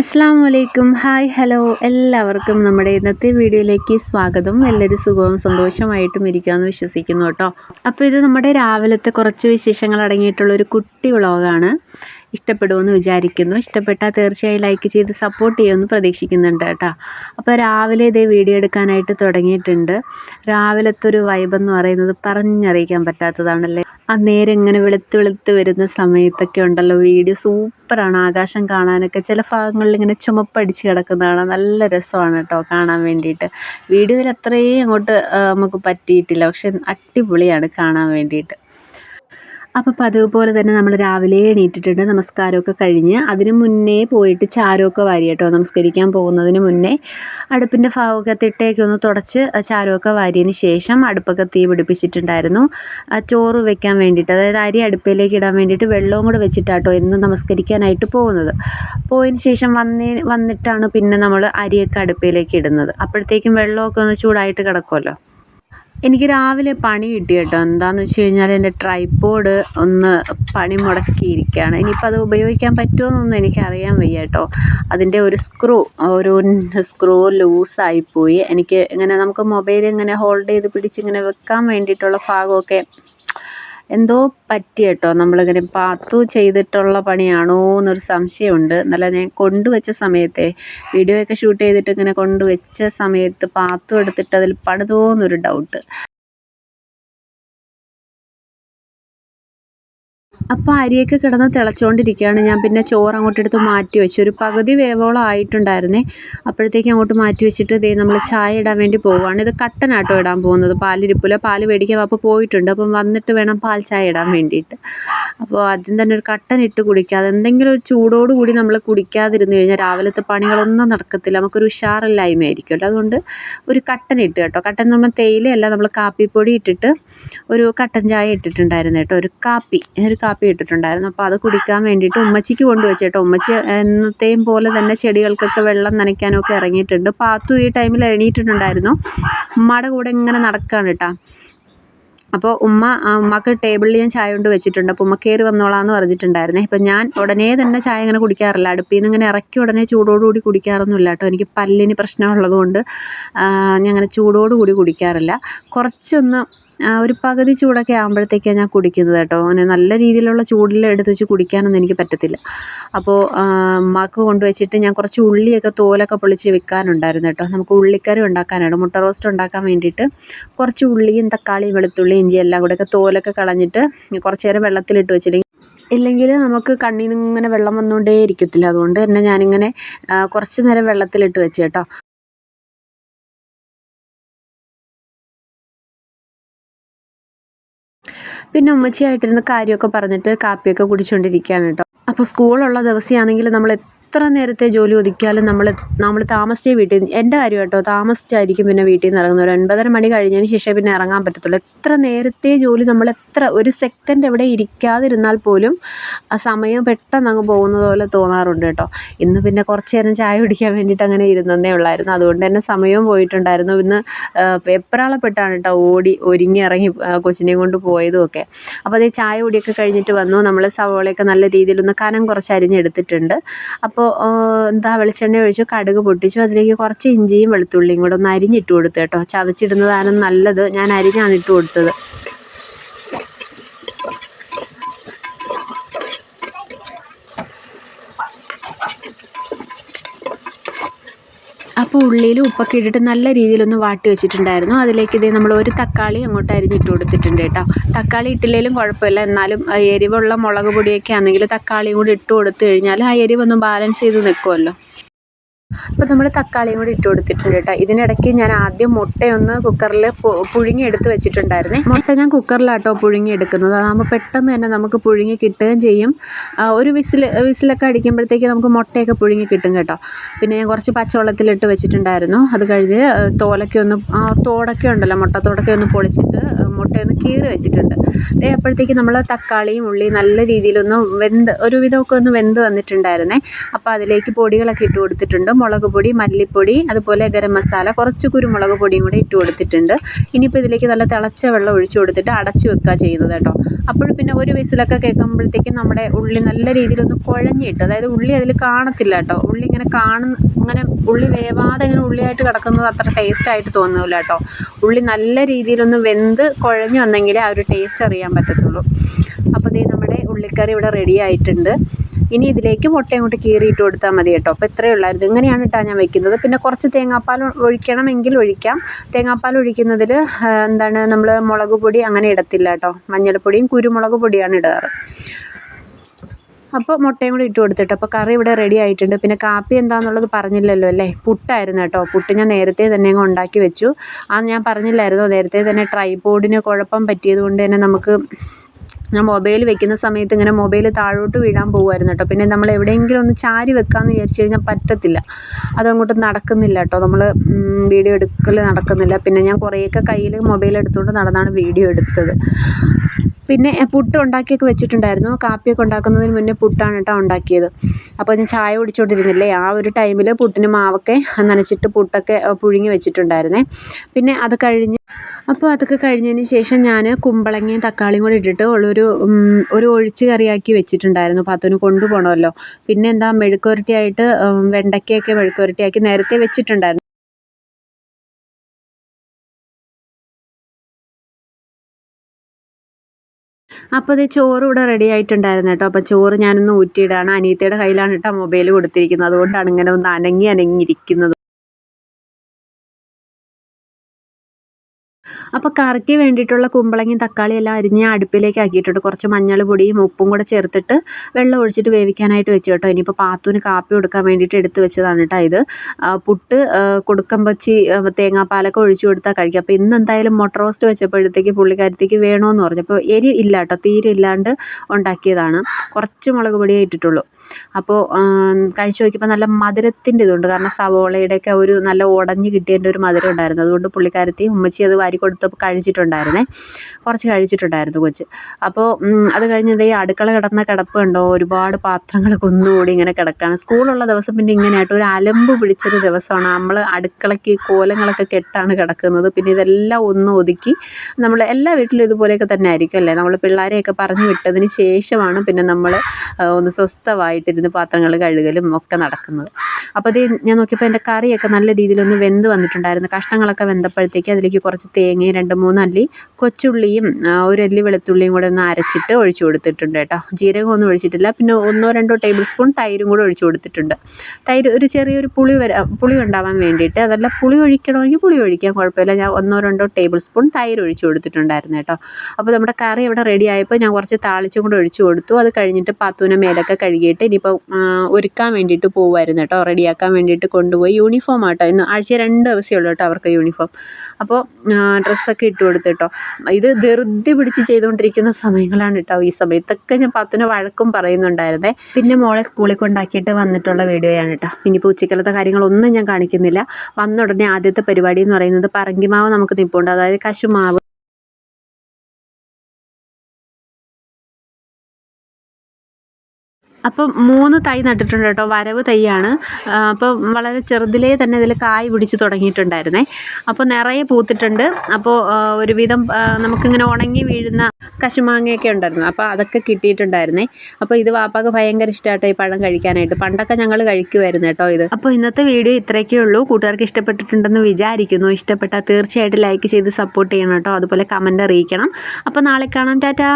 അസ്സാം വലൈക്കും hi hello. എല്ലാവർക്കും നമ്മുടെ ഇന്നത്തെ വീഡിയോയിലേക്ക് സ്വാഗതം. എല്ലാവരും സുഖവും സന്തോഷമായിട്ടും ഇരിക്കുകയെന്ന് വിശ്വസിക്കുന്നു കേട്ടോ. അപ്പോൾ ഇത് നമ്മുടെ രാവിലത്തെ കുറച്ച് വിശേഷങ്ങൾ അടങ്ങിയിട്ടുള്ള ഒരു കുട്ടി വ്ളോഗാണ്. ഇഷ്ടപ്പെടുമെന്ന് വിചാരിക്കുന്നു. ഇഷ്ടപ്പെട്ടാൽ തീർച്ചയായും ലൈക്ക് ചെയ്ത് സപ്പോർട്ട് ചെയ്യുമെന്ന് പ്രതീക്ഷിക്കുന്നുണ്ട് കേട്ടോ. അപ്പോൾ രാവിലെ ഇതേ വീഡിയോ എടുക്കാനായിട്ട് തുടങ്ങിയിട്ടുണ്ട്. രാവിലത്തെ ഒരു വൈബ് എന്ന് പറയുന്നത് പറഞ്ഞറിയിക്കാൻ പറ്റാത്തതാണല്ലേ? ആ നേരം ഇങ്ങനെ വെളുത്ത് വെളുത്ത് വരുന്ന സമയത്തൊക്കെ ഉണ്ടല്ലോ വീഡിയോ സൂപ്പറാണ് ആകാശം കാണാനൊക്കെ ചില ഭാഗങ്ങളിൽ ഇങ്ങനെ ചുമപ്പടിച്ച് കിടക്കുന്നതാണ് നല്ല രസമാണ് കേട്ടോ കാണാൻ വേണ്ടിയിട്ട്. വീഡിയോയിൽ അത്രയും അങ്ങോട്ട് നമുക്ക് പറ്റിയിട്ടില്ല. പക്ഷെ അടിപൊളിയാണ് കാണാൻ വേണ്ടിയിട്ട്. അപ്പോൾ പതിവ് പോലെ തന്നെ നമ്മൾ രാവിലെ എണീറ്റിട്ടുണ്ട് നമസ്കാരമൊക്കെ കഴിഞ്ഞ് അതിന് മുന്നേ പോയിട്ട് ചാരമൊക്കെ വാരി കേട്ടോ നമസ്കരിക്കാൻ പോകുന്നതിന് മുന്നേ. അടുപ്പിന്റെ ഭാഗത്തിട്ടേക്ക് ഒന്ന് തുടച്ച് ചാരമൊക്കെ വാരിയതിന് ശേഷം അടുപ്പൊക്കെ തീ പിടിപ്പിച്ചിട്ടുണ്ടായിരുന്നു. ചോറ് വെക്കാൻ വേണ്ടിയിട്ട് അതായത് അരി അടുപ്പിലേക്ക് ഇടാൻ വേണ്ടിയിട്ട് വെള്ളവും കൂടെ വെച്ചിട്ടാട്ടോ എന്ന് നമസ്കരിക്കാനായിട്ട് പോകുന്നത്. പോയതിന് ശേഷം വന്നേ വന്നിട്ടാണ് പിന്നെ നമ്മൾ അരിയൊക്കെ അടുപ്പിലേക്ക് ഇടുന്നത്. അപ്പോഴത്തേക്കും വെള്ളമൊക്കെ ഒന്ന് ചൂടായിട്ട് കിടക്കുമല്ലോ. എനിക്ക് രാവിലെ പണി കിട്ടി കേട്ടോ. എന്താണെന്ന് വെച്ച് കഴിഞ്ഞാൽ എന്റെ ട്രൈപ്പോഡ് ഒന്ന് പണി മുടക്കിയിരിക്കുകയാണ്. ഇനിയിപ്പോൾ അത് ഉപയോഗിക്കാൻ പറ്റുമോയെന്നൊന്നും എനിക്കറിയാൻ വയ്യ കേട്ടോ. അതിന്റെ ഒരു സ്ക്രൂ ഒരു സ്ക്രൂ ലൂസായിപ്പോയി എനിക്ക് ഇങ്ങനെ നമുക്ക് മൊബൈൽ ഇങ്ങനെ ഹോൾഡ് ചെയ്ത് പിടിച്ച് ഇങ്ങനെ വെക്കാൻ വേണ്ടിയിട്ടുള്ള ഭാഗമൊക്കെ എന്തോ പറ്റി കേട്ടോ നമ്മളിങ്ങനെ പാത്തു ചെയ്തിട്ടുള്ള പണിയാണോ എന്നൊരു സംശയമുണ്ട്. നല്ല ഞാൻ കൊണ്ടുവച്ച സമയത്തെ വീഡിയോ ഒക്കെ ഷൂട്ട് ചെയ്തിട്ട് ഇങ്ങനെ കൊണ്ടുവച്ച സമയത്ത് പാത്തു എടുത്തിട്ട് അതിൽ പണിതോ എന്നൊരു ഡൗട്ട് അപ്പോൾ അരിയൊക്കെ കിടന്ന് തിളച്ചുകൊണ്ടിരിക്കുകയാണ് ഞാൻ പിന്നെ ചോറ് അങ്ങോട്ട് എടുത്ത് മാറ്റി വെച്ചു. ഒരു പകുതി വേവോളം ആയിട്ടുണ്ടായിരുന്നേ. അപ്പോഴത്തേക്കും അങ്ങോട്ട് മാറ്റി വെച്ചിട്ട് ഇതേ നമ്മൾ ചായ ഇടാൻ വേണ്ടി പോവുകയാണ്. ഇത് കട്ടനാട്ടോ ഇടാൻ പോകുന്നത്. പാലിരിപ്പില്ല പാൽ മേടിക്കാൻ അപ്പോൾ പോയിട്ടുണ്ട്. അപ്പം വന്നിട്ട് വേണം പാൽ ചായ ഇടാൻ വേണ്ടിയിട്ട്. അപ്പോൾ ആദ്യം തന്നെ ഒരു കട്ടൻ ഇട്ട് കുടിക്കാതെ എന്തെങ്കിലും ഒരു ചൂടോടുകൂടി നമ്മൾ കുടിക്കാതിരുന്ന് കഴിഞ്ഞാൽ രാവിലത്തെ പണികളൊന്നും നടക്കത്തില്ല. നമുക്കൊരു ഉഷാറില്ലായ്മയായിരിക്കുമല്ലോ അതുകൊണ്ട് ഒരു കട്ടൻ ഇട്ട് കേട്ടോ. കട്ടൻ നമ്മൾ തേയിലയല്ല നമ്മൾ കാപ്പിപ്പൊടി ഇട്ടിട്ട് ഒരു കട്ടൻ ചായ ഇട്ടിട്ടുണ്ടായിരുന്നു കേട്ടോ. ഒരു കാപ്പി ഒരു കാപ്പി ഇട്ടിട്ടുണ്ടായിരുന്നു. അപ്പോൾ അത് കുടിക്കാൻ വേണ്ടിയിട്ട് ഉമ്മച്ചിക്ക് കൊണ്ടുവച്ചു കേട്ടോ. ഉമ്മച്ചി എന്നത്തെയും പോലെ തന്നെ ചെടികൾക്കൊക്കെ വെള്ളം നനയ്ക്കാനൊക്കെ ഇറങ്ങിയിട്ടുണ്ട്. പാത്തു ഈ ടൈമിൽ എണീറ്റിട്ടുണ്ടായിരുന്നു. ഉമ്മയുടെ കൂടെ ഇങ്ങനെ നടക്കുകയാണ് കേട്ടോ. അപ്പോൾ ഉമ്മ ഉമ്മക്ക് ടേബിളിൽ ഞാൻ ചായ കൊണ്ട് വെച്ചിട്ടുണ്ട്. അപ്പോൾ ഉമ്മ കയറി വന്നോളാന്ന് പറഞ്ഞിട്ടുണ്ടായിരുന്നേ. അപ്പോൾ ഞാൻ ഉടനെ തന്നെ ചായ ഇങ്ങനെ കുടിക്കാറില്ല. അടുപ്പിൽ നിന്ന് ഇങ്ങനെ ഇറക്കി ഉടനെ ചൂടോടുകൂടി കുടിക്കാറൊന്നുമില്ല കേട്ടോ. എനിക്ക് പല്ലിന് പ്രശ്നമുള്ളത് കൊണ്ട് ഞാൻ അങ്ങനെ ചൂടോടുകൂടി കുടിക്കാറില്ല. കുറച്ചൊന്ന് ഒരു പകുതി ചൂടൊക്കെ ആകുമ്പോഴത്തേക്കാണ് ഞാൻ കുടിക്കുന്നത് കേട്ടോ. അങ്ങനെ നല്ല രീതിയിലുള്ള ചൂടിൽ എടുത്ത് വെച്ച് കുടിക്കാനൊന്നും എനിക്ക് പറ്റത്തില്ല. അപ്പോൾ ഉമ്മാക്ക് കൊണ്ടുവച്ചിട്ട് ഞാൻ കുറച്ച് ഉള്ളിയൊക്കെ തോലൊക്കെ പൊളിച്ച് വെക്കാനുണ്ടായിരുന്നു കേട്ടോ. നമുക്ക് ഉള്ളിക്കറി ഉണ്ടാക്കാനാണ്. മുട്ട റോസ്റ്റ് ഉണ്ടാക്കാൻ വേണ്ടിയിട്ട് കുറച്ച് ഉള്ളിയും തക്കാളിയും വെളുത്തുള്ളി ഇഞ്ചി എല്ലാം കൂടെയൊക്കെ തോലൊക്കെ കളഞ്ഞിട്ട് കുറച്ച് നേരം വെള്ളത്തിലിട്ട് വെച്ചില്ലെങ്കിൽ ഇല്ലെങ്കിൽ നമുക്ക് കണ്ണിൽ നിന്ന് ഇങ്ങനെ വെള്ളം വന്നുകൊണ്ടേ ഇരിക്കത്തില്ല. അതുകൊണ്ട് തന്നെ ഞാനിങ്ങനെ കുറച്ച് നേരം വെള്ളത്തിലിട്ട് വെച്ച് കേട്ടോ. പിന്നെ ഉമ്മച്ചിയായിട്ടിരുന്ന് കാര്യമൊക്കെ പറഞ്ഞിട്ട് കാപ്പിയൊക്കെ കുടിച്ചുകൊണ്ടിരിക്കുകയാണ് കേട്ടോ. അപ്പോൾ സ്കൂളുള്ള ദിവസമാണെങ്കിൽ നമ്മൾ എത്ര നേരത്തെ ജോലി ഒതുക്കിയാലും നമ്മൾ നമ്മൾ താമസിച്ചേ വീട്ടിൽ എന്റെ കാര്യം കേട്ടോ താമസിച്ചായിരിക്കും പിന്നെ വീട്ടിൽ നിന്ന് ഇറങ്ങുന്നത്. ഒരു ഒൻപതര മണി കഴിഞ്ഞതിന് ശേഷം പിന്നെ ഇറങ്ങാൻ പറ്റത്തുള്ളൂ. എത്ര നേരത്തെ ജോലി നമ്മൾ എത്ര ഒരു സെക്കൻഡ് എവിടെ ഇരിക്കാതിരുന്നാൽ പോലും ആ സമയം പെട്ടെന്ന് അങ്ങ് പോകുന്നത് പോലെ തോന്നാറുണ്ട് കേട്ടോ. ഇന്ന് പിന്നെ കുറച്ച് നേരം ചായ കുടിക്കാൻ വേണ്ടിയിട്ട് അങ്ങനെ ഇരുന്നതേ ഉള്ളായിരുന്നു. അതുകൊണ്ട് തന്നെ സമയവും പോയിട്ടുണ്ടായിരുന്നു. ഇന്ന് എപ്രാളപ്പെട്ടാണ് കേട്ടോ ഓടി ഒരുങ്ങി ഇറങ്ങി കൊച്ചിനെയും കൊണ്ട് പോയതും ഒക്കെ അപ്പോൾ അതേ ചായ കുടിയൊക്കെ കഴിഞ്ഞിട്ട് വന്നു. നമ്മൾ സവോളയൊക്കെ നല്ല രീതിയിലൊന്ന് കനം കുറച്ച് അരിഞ്ഞെടുത്തിട്ടുണ്ട് അപ്പോൾ അപ്പോൾ എന്താ വെളിച്ചെണ്ണ ഒഴിച്ചു കടുക് പൊട്ടിച്ചു. അതിലേക്ക് കുറച്ച് ഇഞ്ചിയും വെളുത്തുള്ളിയും കൂടെ ഒന്ന് അരിഞ്ഞിട്ട് കൊടുത്തു കേട്ടോ. ചതച്ചിടുന്നതാണ് നല്ലത്. ഞാൻ അരിഞ്ഞാണ് ഇട്ട് കൊടുത്തത്. ഉള്ളിയിൽ ഉപ്പൊക്കെ ഇട്ടിട്ട് നല്ല രീതിയിലൊന്ന് വാട്ടി വെച്ചിട്ടുണ്ടായിരുന്നു. അതിലേക്ക് ഇതേ നമ്മൾ ഒരു തക്കാളി അങ്ങോട്ട് അരിഞ്ഞിട്ട് കൊടുത്തിട്ടുണ്ട് കേട്ടോ. തക്കാളി ഇട്ടില്ലെങ്കിലും കുഴപ്പമില്ല. എന്നാലും എരിവുള്ള മുളക് പൊടിയൊക്കെ ആണെങ്കിൽ തക്കാളിയും കൂടി ഇട്ട് കൊടുത്തു കഴിഞ്ഞാൽ ആ എരിവൊന്ന് ബാലൻസ് ചെയ്ത് നിൽക്കുമല്ലോ അപ്പോൾ നമ്മൾ തക്കാളിയും കൂടി ഇട്ട് കൊടുത്തിട്ടുണ്ട് കേട്ടോ. ഇതിനിടയ്ക്ക് ഞാൻ ആദ്യം മുട്ടയൊന്ന് കുക്കറിൽ പുഴുങ്ങി എടുത്ത് വെച്ചിട്ടുണ്ടായിരുന്നേ. മുട്ട ഞാൻ കുക്കറിലാട്ടോ പുഴുങ്ങി എടുക്കുന്നത് അതാകുമ്പോൾ പെട്ടെന്ന് തന്നെ നമുക്ക് പുഴുങ്ങി കിട്ടുകയും ചെയ്യും. ഒരു വിസിൽ വിസിലൊക്കെ അടിക്കുമ്പോഴത്തേക്ക് നമുക്ക് മുട്ടയൊക്കെ പുഴുങ്ങി കിട്ടും കേട്ടോ. പിന്നെ ഞാൻ കുറച്ച് പച്ചവെള്ളത്തിലിട്ട് വെച്ചിട്ടുണ്ടായിരുന്നു. അത് കഴിഞ്ഞ് തോലൊക്കെ ഒന്ന് തോടൊക്കെ ഉണ്ടല്ലോ മുട്ട തോടൊക്കെ ഒന്ന് പൊളിച്ചിട്ട് മുട്ടയൊന്ന് കീറി വെച്ചിട്ടുണ്ട്. അതേ അപ്പോഴത്തേക്ക് നമ്മൾ തക്കാളിയും ഉള്ളിയും നല്ല രീതിയിലൊന്ന് വെന്ത് ഒരുവിധമൊക്കെ ഒന്ന് വെന്ത് വന്നിട്ടുണ്ടായിരുന്നേ. അപ്പോൾ അതിലേക്ക് പൊടികളൊക്കെ ഇട്ട് കൊടുത്തിട്ടുണ്ട്. മുളക് പൊടി മല്ലിപ്പൊടി അതുപോലെ ഗരം മസാല കുറച്ച് കുരുമുളക് പൊടിയും കൂടി ഇട്ട് കൊടുത്തിട്ടുണ്ട്. ഇനിയിപ്പോൾ ഇതിലേക്ക് നല്ല തിളച്ച വെള്ളം ഒഴിച്ചു കൊടുത്തിട്ട് അടച്ചു വെക്കുക ചെയ്യുന്നത് കേട്ടോ. അപ്പോൾ പിന്നെ ഒരു വിസിലൊക്കെ കേൾക്കുമ്പോഴത്തേക്കും നമ്മുടെ ഉള്ളി നല്ല രീതിയിലൊന്ന് കുഴഞ്ഞിട്ട് അതായത് ഉള്ളി അതിൽ കാണത്തില്ല കേട്ടോ. ഉള്ളി ഇങ്ങനെ കാണുന്ന അങ്ങനെ ഉള്ളി വേവാതെ ഇങ്ങനെ ഉള്ളിയായിട്ട് കിടക്കുന്നത് അത്ര ടേസ്റ്റ് ആയിട്ട് തോന്നില്ല കേട്ടോ. ഉള്ളി നല്ല രീതിയിലൊന്ന് വെന്ത് കുഴഞ്ഞു വന്നെങ്കിലേ ആ ഒരു ടേസ്റ്റ് അറിയാൻ പറ്റത്തുള്ളൂ. അപ്പോൾ ദേ നമ്മുടെ ഉള്ളിക്കറി ഇവിടെ റെഡി ആയിട്ടുണ്ട്. ഇനി ഇതിലേക്ക് മുട്ടയും കൂട്ടി കീറിയിട്ട് കൊടുത്താൽ മതി കേട്ടോ. അപ്പോൾ ഇത്രയേ ഉള്ളായിരുന്നു. ഇങ്ങനെയാണ് കേട്ടോ ഞാൻ വെക്കുന്നത്. പിന്നെ കുറച്ച് തേങ്ങാപ്പാൽ ഒഴിക്കണമെങ്കിൽ ഒഴിക്കാം. തേങ്ങാപ്പാൽ ഒഴിക്കുന്നതിൽ എന്താണ് നമ്മൾ മുളക് പൊടി അങ്ങനെ ഇടത്തില്ല കേട്ടോ. മഞ്ഞൾപ്പൊടിയും കുരുമുളക് പൊടിയാണ് ഇടാറ്. അപ്പോൾ മുട്ടയും കൂടി ഇട്ട് കൊടുത്തിട്ട് അപ്പോൾ കറി ഇവിടെ റെഡി ആയിട്ടുണ്ട്. പിന്നെ കാപ്പി എന്താണെന്നുള്ളത് പറഞ്ഞില്ലല്ലോ അല്ലേ? പുട്ടായിരുന്നു കേട്ടോ. പുട്ട് ഞാൻ നേരത്തെ തന്നെ അങ്ങ് ഉണ്ടാക്കി വെച്ചു. ആ ഞാൻ പറഞ്ഞില്ലായിരുന്നു. നേരത്തെ തന്നെ ട്രൈപോഡിന് കുഴപ്പം പറ്റിയത് കൊണ്ട് തന്നെ നമുക്ക് ഞാൻ മൊബൈൽ വെക്കുന്ന സമയത്ത് ഇങ്ങനെ മൊബൈൽ താഴോട്ട് വീഴാൻ പോകുമായിരുന്നു കേട്ടോ. പിന്നെ നമ്മൾ എവിടെയെങ്കിലും ഒന്ന് ചാരി വെക്കാമെന്ന് വിചാരിച്ചു കഴിഞ്ഞാൽ പറ്റത്തില്ല. അതങ്ങോട്ട് നടക്കുന്നില്ല കേട്ടോ. നമ്മൾ വീഡിയോ എടുക്കൽ നടക്കുന്നില്ല. പിന്നെ ഞാൻ കുറേയൊക്കെ കയ്യിൽ മൊബൈൽ എടുത്തുകൊണ്ട് നടന്നാണ് വീഡിയോ എടുത്തത്. പിന്നെ പുട്ട് ഉണ്ടാക്കിയൊക്കെ വെച്ചിട്ടുണ്ടായിരുന്നു. കാപ്പിയൊക്കെ ഉണ്ടാക്കുന്നതിന് മുന്നേ പുട്ടാണ് കേട്ടോ ഉണ്ടാക്കിയത്. അപ്പോൾ ഞാൻ ചായ കുടിച്ചുകൊണ്ടിരുന്നില്ലേ ആ ഒരു ടൈമിൽ പുട്ടിന് മാവൊക്കെ നനച്ചിട്ട് പുട്ടൊക്കെ പുഴുങ്ങി വെച്ചിട്ടുണ്ടായിരുന്നേ. പിന്നെ അത് കഴിഞ്ഞ് അപ്പോൾ അതൊക്കെ കഴിഞ്ഞതിന് ശേഷം ഞാൻ കുമ്പളങ്ങയും തക്കാളിയും കൂടി ഇട്ടിട്ട് ഉള്ളൊരു ഒരു ഒഴിച്ച് കറിയാക്കി വെച്ചിട്ടുണ്ടായിരുന്നു. പാത്തുവിന് കൊണ്ടുപോകണമല്ലോ പിന്നെ എന്താ മെഴുക്കുവരട്ടിയായിട്ട് വെണ്ടയ്ക്കയൊക്കെ മെഴുക്കുവരട്ടിയാക്കി നേരത്തെ വെച്ചിട്ടുണ്ടായിരുന്നു. അപ്പോൾ അത് ചോറ് ഇവിടെ റെഡി ആയിട്ടുണ്ടായിരുന്നു കേട്ടോ. അപ്പോൾ ചോറ് ഞാനൊന്ന് ഊറ്റിയിടാണ്. അനിയത്തിയുടെ കയ്യിലാണ് കേട്ടോ മൊബൈൽ കൊടുത്തിരിക്കുന്നത്. അതുകൊണ്ടാണ് ഇങ്ങനെ ഒന്ന് അനങ്ങി അനങ്ങിയിരിക്കുന്നത്. അപ്പോൾ കറിക്ക് വേണ്ടിയിട്ടുള്ള കുമ്പളങ്ങയും തക്കാളിയും എല്ലാം അരിഞ്ഞ് അടുപ്പിലേക്ക് ആക്കിയിട്ടുണ്ട്. കുറച്ച് മഞ്ഞൾ പൊടിയും ഉപ്പും കൂടെ ചേർത്തിട്ട് വെള്ളം ഒഴിച്ചിട്ട് വേവിക്കാനായിട്ട് വെച്ചു കേട്ടോ. ഇനിയിപ്പോൾ പാത്തൂന് കാപ്പി കൊടുക്കാൻ വേണ്ടിയിട്ട് എടുത്ത് വെച്ചതാണ് കേട്ടോ ഇത്. പുട്ട് കൊടുക്കമ്പച്ചി തേങ്ങാപ്പാലൊക്കെ ഒഴിച്ചു കൊടുത്താൽ കഴിക്കുക. അപ്പോൾ ഇന്ന് എന്തായാലും മുട്ട റോസ്റ്റ് വെച്ചപ്പോഴത്തേക്ക് പുള്ളിക്കാരത്തേക്ക് വേണമെന്ന് പറഞ്ഞു. അപ്പോൾ എരി ഇല്ല കേട്ടോ. തീരെ ഇല്ലാണ്ട് ഉണ്ടാക്കിയതാണ്. കുറച്ച് മുളക് പൊടിയേ ഇട്ടിട്ടുള്ളൂ. അപ്പോൾ കഴിച്ചു നോക്കിയപ്പോൾ നല്ല മധുരത്തിന്റെ ഇതുണ്ട്. കാരണം സവോളയുടെയൊക്കെ ഒരു നല്ല ഉടഞ്ഞ് കിട്ടിയതിന്റെ ഒരു മധുരം ഉണ്ടായിരുന്നു. അതുകൊണ്ട് പുള്ളിക്കാരത്തി ഉമ്മച്ചി അത് വാരി കൊടുത്തപ്പോൾ കഴിച്ചിട്ടുണ്ടായിരുന്നേ. കുറച്ച് കഴിച്ചിട്ടുണ്ടായിരുന്നു കൊച്ച്. അപ്പോൾ അത് കഴിഞ്ഞ് ഈ അടുക്കള കിടന്ന കിടപ്പ് ഉണ്ടോ ഒരുപാട് പാത്രങ്ങൾ കൊന്നുകൂടി ഇങ്ങനെ കിടക്കുകയാണ് സ്കൂളുള്ള ദിവസം പിന്നെ ഇങ്ങനെയായിട്ട് ഒരു അലമ്പ് പിടിച്ചൊരു ദിവസമാണ്. നമ്മൾ അടുക്കളയ്ക്ക് കോലങ്ങളൊക്കെ കെട്ടാണ് കിടക്കുന്നത്. പിന്നെ ഇതെല്ലാം ഒന്ന് ഒതുക്കി നമ്മൾ എല്ലാ വീട്ടിലും ഇതുപോലെയൊക്കെ തന്നെ ആയിരിക്കും അല്ലേ? നമ്മൾ പിള്ളേരെയൊക്കെ പറഞ്ഞു വിട്ടതിന് ശേഷമാണ് പിന്നെ നമ്മൾ ഒന്ന് സ്വസ്ഥമായിട്ടിരുന്ന് പാത്രങ്ങൾ കഴുകലും ഒക്കെ നടക്കുന്നത്. അപ്പോൾ അത് ഞാൻ നോക്കിയപ്പോൾ എന്റെ കറിയൊക്കെ നല്ല രീതിയിലൊന്ന് വെന്ത് വന്നിട്ടുണ്ടായിരുന്നു. കഷ്ണങ്ങളൊക്കെ വെന്തപ്പോഴത്തേക്ക് അതിലേക്ക് കുറച്ച് തേങ്ങയും രണ്ട് മൂന്ന് അല്ലി കൊച്ചുള്ളിയും ഒരു അല്ലി വെളുത്തുള്ളിയും കൂടെ ഒന്ന് അരച്ചിട്ട് ഒഴിച്ചു കൊടുത്തിട്ടുണ്ട് കേട്ടോ. ജീരകമൊന്നും ഒഴിച്ചിട്ടില്ല. പിന്നെ ഒന്നോ രണ്ടോ ടേബിൾ സ്പൂൺ തൈരും കൂടെ ഒഴിച്ചു കൊടുത്തിട്ടുണ്ട്. തൈര് ഒരു ചെറിയൊരു പുളി വരാ പുളി ഉണ്ടാവാൻ വേണ്ടിയിട്ട് അതല്ല പുളി ഒഴിക്കണമെങ്കിൽ പുളി ഒഴിക്കാം കുഴപ്പമില്ല. ഞാൻ ഒന്നോ രണ്ടോ ടേബിൾ സ്പൂൺ തൈര് ഒഴിച്ചു കൊടുത്തിട്ടുണ്ടായിരുന്നു കേട്ടോ. അപ്പോൾ നമ്മുടെ കറി ഇവിടെ റെഡി ആയപ്പോൾ ഞാൻ കുറച്ച് താളിച്ചും കൂടെ ഒഴിച്ചു കൊടുത്തു. അത് കഴിഞ്ഞിട്ട് പാത്തൂനെ മേലൊക്കെ കഴുകിയിട്ട് ഇനിയിപ്പോൾ ഒരുക്കാൻ വേണ്ടിയിട്ട് പോകുമായിരുന്നു കേട്ടോ. റെഡിയാക്കാൻ വേണ്ടിയിട്ട് കൊണ്ടുപോയി. യൂണിഫോം ആട്ടോ. ഇന്ന് ആഴ്ച രണ്ട് ദിവസമേ ഉള്ളൂ കേട്ടോ അവർക്ക് യൂണിഫോം. അപ്പോൾ ഡ്രസ്സൊക്കെ ഇട്ട് കൊടുത്ത് കേട്ടോ ഇത് ധൃതി പിടിച്ച് ചെയ്തുകൊണ്ടിരിക്കുന്ന സമയങ്ങളാണ് കേട്ടോ ഈ സമയത്തൊക്കെ ഞാൻ പത്തിന് വഴക്കും പറയുന്നുണ്ടായിരുന്നേ. പിന്നെ മോളെ സ്കൂളിൽ കൊണ്ടാക്കിയിട്ട് വന്നിട്ടുള്ള വീഡിയോയാണ് കേട്ടോ ഇനിയിപ്പോൾ ഉച്ചക്കലത്തെ കാര്യങ്ങളൊന്നും ഞാൻ കാണിക്കുന്നില്ല. വന്ന ഉടനെ ആദ്യത്തെ പരിപാടി എന്ന് പറയുന്നത് പറങ്കിമാവ് നമുക്ക് നിൽപ്പുണ്ട് അതായത് കശുമാവ്. അപ്പം മൂന്ന് തൈ നട്ടിട്ടുണ്ട് കേട്ടോ. വരവ് തൈയാണ്. അപ്പോൾ വളരെ ചെറുതിലേ തന്നെ ഇതിൽ കായ് പിടിച്ച് തുടങ്ങിയിട്ടുണ്ടായിരുന്നേ. അപ്പോൾ നിറയെ പൂത്തിട്ടുണ്ട്. അപ്പോൾ ഒരുവിധം നമുക്കിങ്ങനെ ഉണങ്ങി വീഴുന്ന കശുമാങ്ങയൊക്കെ ഉണ്ടായിരുന്നു. അപ്പോൾ അതൊക്കെ കിട്ടിയിട്ടുണ്ടായിരുന്നേ. അപ്പോൾ ഇത് വാപ്പാക്ക് ഭയങ്കര ഇഷ്ടമായിട്ടോ ഈ പഴം കഴിക്കാനായിട്ട്. പണ്ടൊക്കെ ഞങ്ങൾ കഴിക്കുമായിരുന്നു കേട്ടോ ഇത്. അപ്പോൾ ഇന്നത്തെ വീഡിയോ ഇത്രയൊക്കെ ഉള്ളൂ. കൂട്ടുകാർക്ക് ഇഷ്ടപ്പെട്ടിട്ടുണ്ടെന്ന് വിചാരിക്കുന്നു. ഇഷ്ടപ്പെട്ടാൽ തീർച്ചയായിട്ടും ലൈക്ക് ചെയ്ത് സപ്പോർട്ട് ചെയ്യണം കേട്ടോ. അതുപോലെ കമന്റ് അറിയിക്കണം. അപ്പോൾ നാളെ കാണാം. ടാറ്റാ.